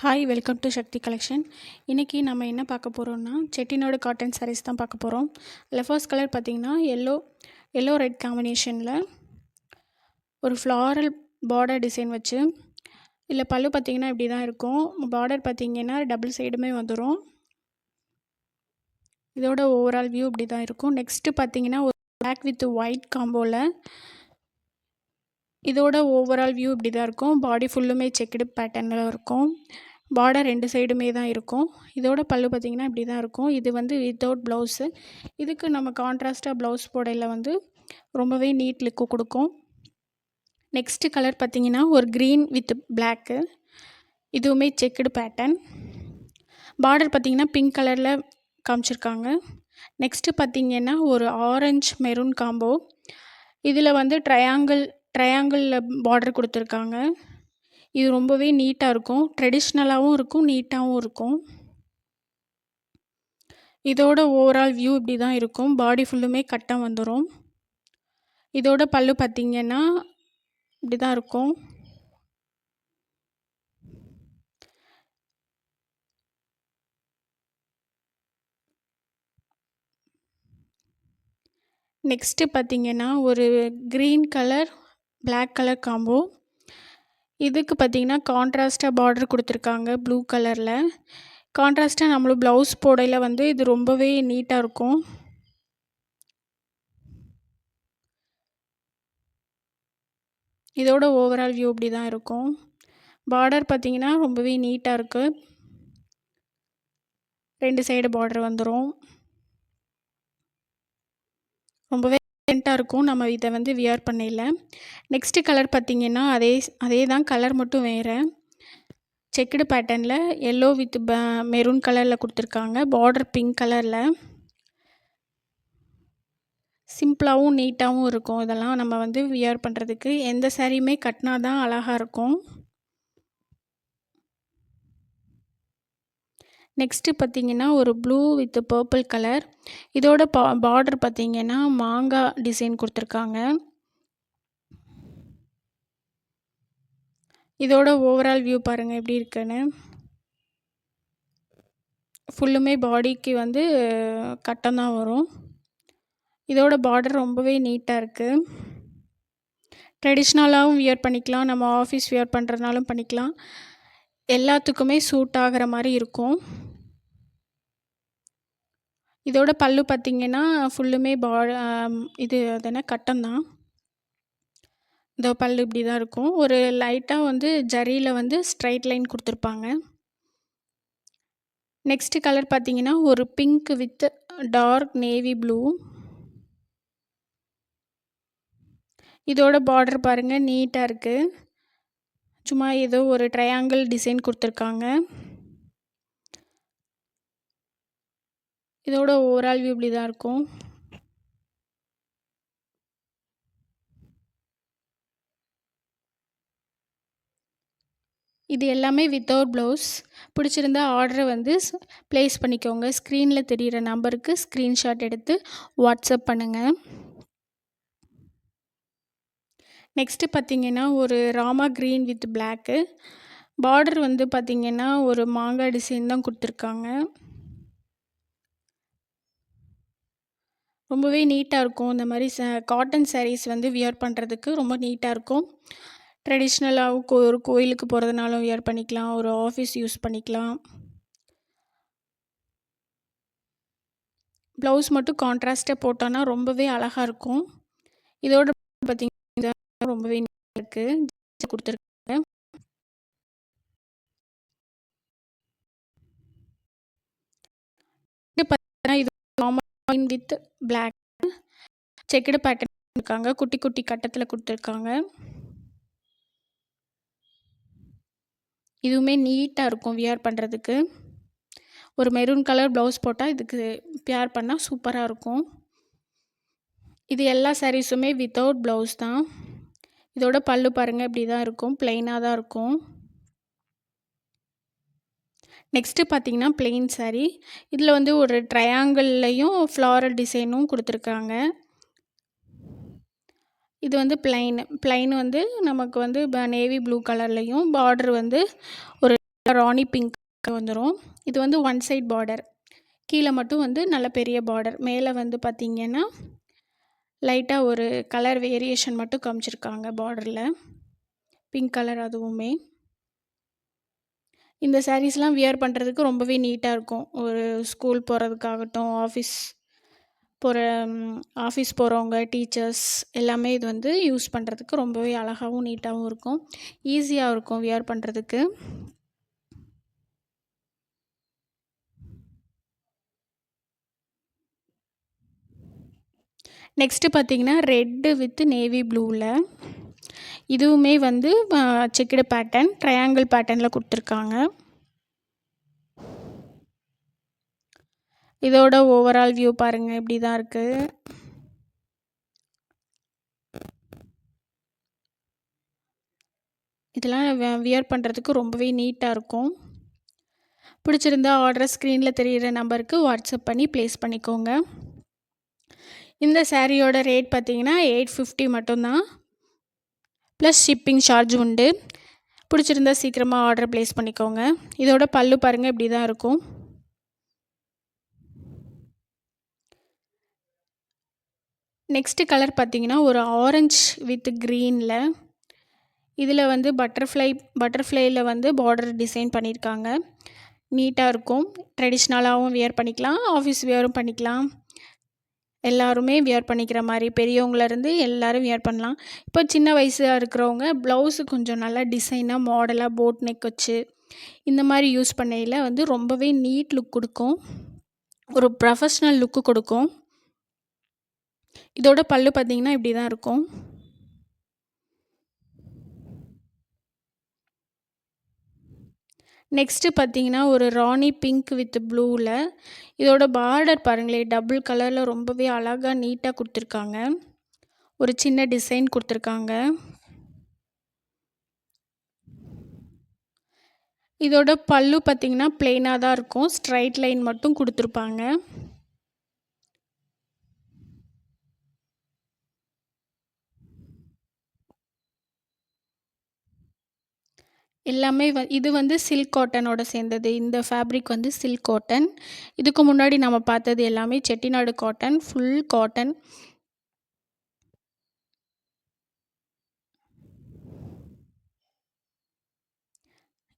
Hi welcome to Sakthi collection இன்றைக்கி நம்ம என்ன பார்க்க போகிறோம்னா செட்டிநாடு காட்டன் சாரீஸ் தான் பார்க்க போகிறோம் லெஃபர்ஸ் கலர் பார்த்திங்கன்னா எல்லோ எல்லோ ரெட் காம்பினேஷனில் ஒரு ஃப்ளாரல் பார்டர் டிசைன் வச்சு இல்லை பல்லு பார்த்திங்கன்னா இப்படி தான் இருக்கும். பார்டர் பார்த்திங்கன்னா டபுள் சைடுமே வந்துடும் இதோட ஓவரால் வியூ இப்படி தான் இருக்கும். நெக்ஸ்ட்டு பார்த்திங்கன்னா ஒரு பிளாக் வித் ஒயிட் காம்போவில் இதோட ஓவரால் வியூ இப்படி தான் இருக்கும். பாடி ஃபுல்லுமே செக்குடு பேட்டர்னில் இருக்கும். பார்டர் ரெண்டு சைடுமே தான் இருக்கும். இதோட பல்லு பார்த்திங்கன்னா இப்படி தான் இருக்கும். இது வந்து வித்தவுட் ப்ளவுஸு இதுக்கு நம்ம கான்ட்ராஸ்ட்டாக ப்ளவுஸ் போடையில் வந்து ரொம்பவே நீட் லுக்கு கொடுக்கும். நெக்ஸ்ட்டு கலர் பார்த்திங்கன்னா ஒரு க்ரீன் வித் பிளாக்கு இதுவுமே செக்குடு பேட்டர்ன் பார்டர் பார்த்திங்கன்னா பிங்க் கலரில் காமிச்சிருக்காங்க. நெக்ஸ்ட்டு பார்த்திங்கன்னா ஒரு ஆரஞ்ச் மெரூன் காம்போ இதில் வந்து ட்ரையாங்கிள் ட்ரையாங்கிளில் பார்டர் கொடுத்துருக்காங்க. இது ரொம்பவே நீட்டாக இருக்கும். ட்ரெடிஷ்னலாகவும் இருக்கும் நீட்டாகவும் இருக்கும். இதோட ஓவரால் வியூ இப்படி தான் இருக்கும். பாடி ஃபுல்லுமே கட்டம் வந்துடும் இதோட பல்லு பார்த்திங்கன்னா இப்படி தான் இருக்கும். நெக்ஸ்ட்டு பார்த்திங்கன்னா ஒரு green colour black colour combo இதுக்கு பார்த்திங்கன்னா கான்ட்ராஸ்ட்டாக பார்டர் கொடுத்துருக்காங்க ப்ளூ கலரில் கான்ட்ராஸ்ட்டாக நம்மளும் ப்ளவுஸ் போடையில் வந்து இது ரொம்பவே நீட்டாக இருக்கும். இதோட ஓவரால் வியூ இப்படி தான் இருக்கும். பார்டர் பார்த்திங்கன்னா ரொம்பவே நீட்டாக இருக்குது ரெண்டு சைடு பார்டர் வந்துடும் ரொம்பவே டிஃப்ரெண்ட்டாக இருக்கும். நம்ம இதை வந்து வியர் பண்ணையில். நெக்ஸ்ட்டு கலர் பார்த்திங்கன்னா அதே அதே தான் கலர் மட்டும் வேறு. செக்குடு பேட்டர்னில் எல்லோ வித் ப மெரூன் கலரில் கொடுத்துருக்காங்க. பார்டர் பிங்க் கலரில் சிம்பிளாகவும் நீட்டாகவும் இருக்கும். இதெல்லாம் நம்ம வந்து வியர் பண்ணுறதுக்கு எந்த சாரியுமே கட்டினா தான் அழகாக இருக்கும். நெக்ஸ்ட்டு பார்த்திங்கன்னா ஒரு ப்ளூ வித் பர்பிள் கலர் இதோட பா பார்டர் பார்த்திங்கன்னா மாங்காய் டிசைன் கொடுத்துருக்காங்க. இதோட ஓவரால் வியூ பாருங்கள் எப்படி இருக்குன்னு. ஃபுல்லுமே பாடிக்கு வந்து கட்டம் தான் வரும். இதோட பார்டர் ரொம்பவே நீட்டாக இருக்குது ட்ரெடிஷ்னலாகவும் வியர் பண்ணிக்கலாம். நம்ம ஆஃபீஸ் வியர் பண்ணுறதுனாலும் பண்ணிக்கலாம். எல்லாத்துக்குமே சூட் ஆகிற மாதிரி இருக்கும். இதோட பல்லு பார்த்திங்கன்னா ஃபுல்லுமே பா இது அது என்ன கட்டம் தான் இதோ பல்லு இப்படி தான் இருக்கும். ஒரு லைட்டாக வந்து ஜரியில் வந்து ஸ்ட்ரைட் லைன் கொடுத்துருப்பாங்க. நெக்ஸ்ட்டு கலர் பார்த்திங்கன்னா ஒரு pink with dark navy blue இதோட பார்டர் பாருங்கள் நீட்டாக இருக்குது சும்மா ஏதோ ஒரு ட்ரையாங்கிள் டிசைன் கொடுத்துருக்காங்க. இதோட ஓவரால் வியூ இப்படி தான் இருக்கும். இது எல்லாமே வித்தவுட் ப்ளவுஸ் பிடிச்சிருந்தா ஆர்டரை வந்து ப்ளேஸ் பண்ணிக்கோங்க. ஸ்க்ரீனில் தெரிகிற நம்பருக்கு ஸ்க்ரீன்ஷாட் எடுத்து வாட்ஸ்அப் பண்ணுங்கள் நெக்ஸ்ட்டு பார்த்திங்கன்னா ஒரு Rama green with black border வந்து பார்த்திங்கன்னா ஒரு மாங்காய் டிசைன் தான் கொடுத்துருக்காங்க. ரொம்பவே நீட்டாக இருக்கும். இந்த மாதிரி ச காட்டன் சாரீஸ் வந்து வியர் பண்ணுறதுக்கு ரொம்ப நீட்டாக இருக்கும். ட்ரெடிஷ்னலாகவும் கோ ஒரு கோயிலுக்கு போகிறதுனாலும் வியர் பண்ணிக்கலாம். ஒரு ஆஃபீஸ் யூஸ் பண்ணிக்கலாம். ப்ளவுஸ் மட்டும் கான்ட்ராஸ்ட்டாக போட்டோன்னா ரொம்பவே அழகாக இருக்கும். இதோட பார்த்திங்கன்னா ரொம்பவே இருக்குது கொடுத்துருக்காங்க. இது வித் பிளாக் செக்குடு பேட்டர்ன் இருக்காங்க குட்டி குட்டி கட்டத்தில் கொடுத்துருக்காங்க. இதுவுமே நீட்டாக இருக்கும் வியர் பண்ணுறதுக்கு ஒரு மெரூன் கலர் ப்ளவுஸ் போட்டால் இதுக்கு பியர் பண்ணால் சூப்பராக இருக்கும். இது எல்லா சாரீஸுமே வித்தவுட் ப்ளவுஸ் தான். இதோட பல்லு பாருங்கள் இப்படி தான் இருக்கும் ப்ளெயினாக தான் இருக்கும். நெக்ஸ்ட்டு பார்த்திங்கன்னா பிளெயின் சாரீ இதில் வந்து ஒரு ட்ரையாங்கிள்லையும் ஃப்ளாரல் டிசைனும் கொடுத்துருக்காங்க. இது வந்து பிளைன் பிளைன் வந்து நமக்கு வந்து நேவி ப்ளூ கலர்லேயும் பார்டர் வந்து ஒரு ராணி பிங்க் வந்துடும் இது வந்து ஒன் சைட் பார்டர் கீழே மட்டும் வந்து நல்ல பெரிய பார்டர் மேலே வந்து பார்த்திங்கன்னா லைட்டாக ஒரு கலர் வேரியேஷன் மட்டும் காமிச்சிருக்காங்க பார்டரில் பிங்க் கலர் அதுவுமே. இந்த சாரீஸ்லாம் வியர் பண்ணுறதுக்கு ரொம்பவே நீட்டாக இருக்கும். ஒரு ஸ்கூல் போகிறதுக்காகட்டும் ஆஃபீஸ் போகிற ஆஃபீஸ் போகிறவங்க டீச்சர்ஸ் எல்லாமே இது வந்து யூஸ் பண்ணுறதுக்கு ரொம்பவே அழகாகவும் நீட்டாகவும் இருக்கும். ஈஸியாக இருக்கும் வியர் பண்ணுறதுக்கு நெக்ஸ்ட்டு பார்த்தீங்கன்னா ரெட்டு வித் நேவி ப்ளூவில் இதுவுமே வந்து செக்குடு பேட்டர்ன் ட்ரையாங்கிள் பேட்டர்னில் கொடுத்துருக்காங்க. இதோட ஓவரால் வியூ பாருங்கள் இப்படி தான் இருக்குது இதெல்லாம் வியர் பண்ணுறதுக்கு ரொம்பவே நீட்டாக இருக்கும். பிடிச்சிருந்தா ஆர்டர் ஸ்க்ரீனில் தெரிகிற நம்பருக்கு வாட்ஸ்அப் பண்ணி ப்ளேஸ் பண்ணிக்கோங்க. இந்த சேரீயோட ரேட் பார்த்தீங்கன்னா எயிட் ஃபிஃப்டி மட்டும்தான். ப்ளஸ் ஷிப்பிங் சார்ஜ் உண்டு. பிடிச்சிருந்தா சீக்கிரமாக ஆர்டர் ப்ளேஸ் பண்ணிக்கோங்க. இதோட பல்லு பாருங்கள் இப்படி தான் இருக்கும். நெக்ஸ்ட்டு கலர் பார்த்திங்கன்னா ஒரு ஆரஞ்ச் வித் க்ரீனில் இதில் வந்து பட்டர்ஃப்ளை பட்டர்ஃப்ளையில் வந்து பார்டர் டிசைன் பண்ணியிருக்காங்க. நீட்டாக இருக்கும். ட்ரெடிஷ்னலாகவும் வியர் பண்ணிக்கலாம். ஆஃபீஸ் வியரும் பண்ணிக்கலாம். எல்லாருமே வியர் பண்ணிக்கிற மாதிரி பெரியவங்கலேருந்து எல்லோரும் வியர் பண்ணலாம். இப்போ சின்ன வயசாக இருக்கிறவங்க ப்ளவுஸு கொஞ்சம் நல்லா டிசைனாக மாடலாக போட் நெக் வச்சு இந்த மாதிரி யூஸ் பண்ணையில் வந்து ரொம்பவே நீட் லுக் கொடுக்கும். ஒரு ப்ரொஃபஷ்னல் லுக்கு கொடுக்கும். இதோட பல்லு பார்த்திங்கன்னா இப்படி தான் இருக்கும். நெக்ஸ்ட்டு பார்த்தீங்கன்னா ஒரு ராணி பிங்க் வித் ப்ளூவில் இதோட பார்டர் பாருங்களேன் டபுள் கலரில் ரொம்பவே அழகாக நீட்டாக கொடுத்துருக்காங்க. ஒரு சின்ன டிசைன் கொடுத்துருக்காங்க. இதோட பல்லு பார்த்திங்கன்னா பிளெயினாக தான் இருக்கும். ஸ்ட்ரைட் லைன் மட்டும் கொடுத்துருப்பாங்க. எல்லாமே வ இது வந்து சில்க் காட்டனோட சேர்ந்தது. இந்த ஃபேப்ரிக் வந்து சில்க் காட்டன் இதுக்கு முன்னாடி நம்ம பார்த்தது எல்லாமே செட்டிநாடு காட்டன் ஃபுல் காட்டன்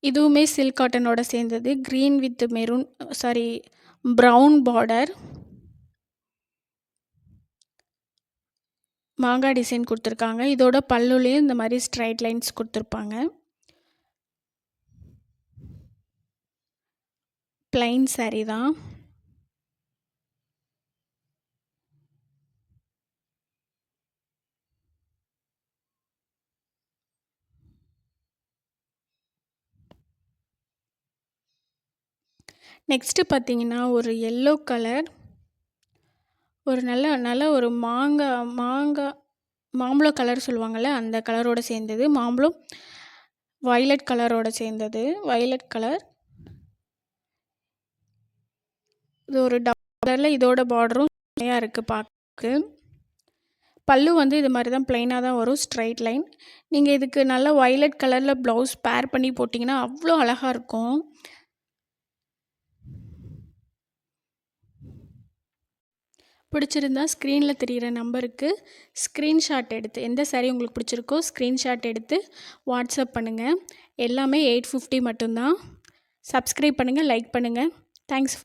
இதுவுமே சில்க் காட்டனோட சேர்ந்தது. Green with maroon sari brown border மாங்காய் டிசைன் கொடுத்துருக்காங்க. இதோட பல்லுலேயும் இந்த மாதிரி ஸ்ட்ரைட் லைன்ஸ் கொடுத்துருப்பாங்க. ப்ளைன் சாரீ தான். நெக்ஸ்ட்டு பார்த்தீங்கன்னா ஒரு எல்லோ கலர் ஒரு நல்ல நல்ல ஒரு மாங்காய் மாங்காய் மாம்பழம் கலர் சொல்லுவாங்கள்ல அந்த கலரோடு சேர்ந்தது. மாம்பழம் வயலட் கலரோடு சேர்ந்தது. வயலட் கலர் இது ஒரு டபரில் இதோட பார்டரும் நிறையா இருக்குது பார்க்க பல்லு வந்து இது மாதிரி தான் ப்ளைனாக தான் வரும் ஸ்ட்ரைட் லைன் நீங்கள் இதுக்கு நல்ல வயலட் கலரில் ப்ளவுஸ் பேர் பண்ணி போட்டிங்கன்னா அவ்வளோ அழகாக இருக்கும். பிடிச்சிருந்தா ஸ்க்ரீனில் தெரிகிற நம்பருக்கு ஸ்க்ரீன்ஷாட் எடுத்து எந்த சாரீ உங்களுக்கு பிடிச்சிருக்கோ ஸ்க்ரீன்ஷாட் எடுத்து வாட்ஸ்அப் பண்ணுங்கள் எல்லாமே எயிட் ஃபிஃப்டி மட்டும்தான். சப்ஸ்கிரைப் பண்ணுங்கள் லைக் பண்ணுங்கள் தேங்க்ஸ்